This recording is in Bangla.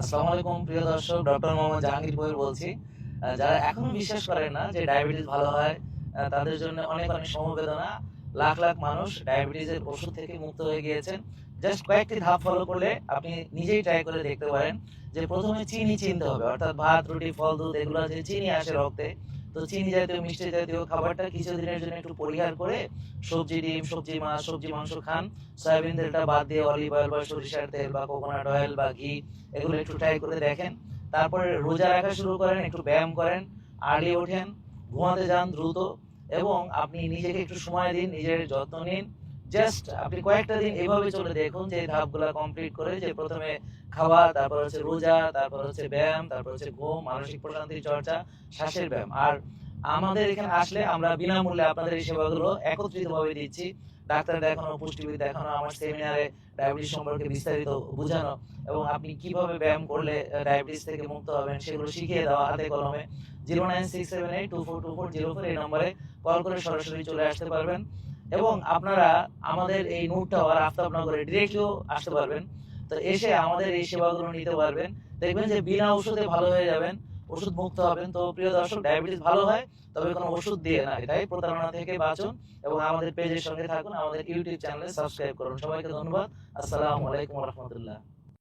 আসসালামু আলাইকুম, প্রিয় দর্শক, ডক্টর মোহাম্মদ জাহাঙ্গীর কবির বলছি। যারা এখনও বিশ্বাস করেন না যে ডায়াবেটিস ভালো হয় তাদের জন্য অনেক অনেক সমবেদনা। লাখ লাখ মানুষ ডায়াবেটিসের ওষুধ থেকে মুক্ত হয়ে গিয়েছেন। জাস্ট কয়েকটি ধাপ ফলো করলে আপনি নিজেই ট্রাই করে দেখতে পারেন যে প্রথমে চিনি চিনতে হবে, অর্থাৎ ভাত, রুটি, ফল, দুধ, এগুলো যে চিনি আসে রক্তে তো চিনি জাতীয়, মিষ্টি জাতীয় খাবারটা কিছুদিনের জন্য একটু পরিহার করে সবজি ডিম, সবজি মাছ, সবজি মাংস খান। সয়াবিন তেলটা বাদ দিয়ে অলিভ অয়েল বা সরিষার তেল বা কোকোনাট অয়েল বা ঘি, এগুলো একটু ট্রাই করে দেখেন। তারপরে রোজা রাখা শুরু করেন, একটু ব্যায়াম করেন আর্লি ওঠেন, ঘুমাতে যান দ্রুত এবং আপনি নিজেকে একটু সময় দিন, নিজের যত্ন নিন। জাস্ট আপনি কয়েকটা দিন এভাবে চলে দেখুন যে ধাপগুলো কমপ্লিট করে যে প্রথমে খাওয়া তারপর হচ্ছে রোজা, তারপর হচ্ছে ব্যায়াম, তারপর হচ্ছে ঘুম, মানসিক প্রশান্তির চর্চা, শ্বাসের ব্যায়াম। আর আমাদের এখানে আসলে আমরা বিনামূল্যে আপনাদের এই সেবাগুলো একত্রিত ভাবে দিচ্ছি। ডাক্তার দেখানো, পুষ্টিবিদ দেখানো, আমার সেমিনারে ডায়াবেটিস সম্পর্কে বিস্তারিত বোঝানো এবং আপনি কীভাবে ব্যায়াম করলে ডায়াবেটিস থেকে মুক্ত হবেন সেগুলো শিখিয়ে দেওয়া হাতে কলমে। Zero nine six seven eight two four two four zero four এই নম্বরে কল করে সরাসরি চলে আসতে পারবেন। এবং আপনারা আমাদের এই নূর টাওয়ার আফতাবনগরে ডিরেক্টলিও আসতে পারবেন। তো এসে আমাদের এই সেবাগুলো নিতে পারবেন। দেখবেন যে বিনা ওষুধে ভালো হয়ে যাবেন, ওষুধ মুক্ত হবেন। তো প্রিয় দর্শক, ডায়াবেটিস ভালো হয়, তবে কোনো ওষুধ দিয়ে না, এটাই প্রতারণা থেকে বাঁচুন এবং আমাদের পেজের সঙ্গে থাকুন, আমাদের ইউটিউব চ্যানেলে সাবস্ক্রাইব করুন। সবাইকে ধন্যবাদ। আসসালামু আলাইকুম রহমতুল্লাহ।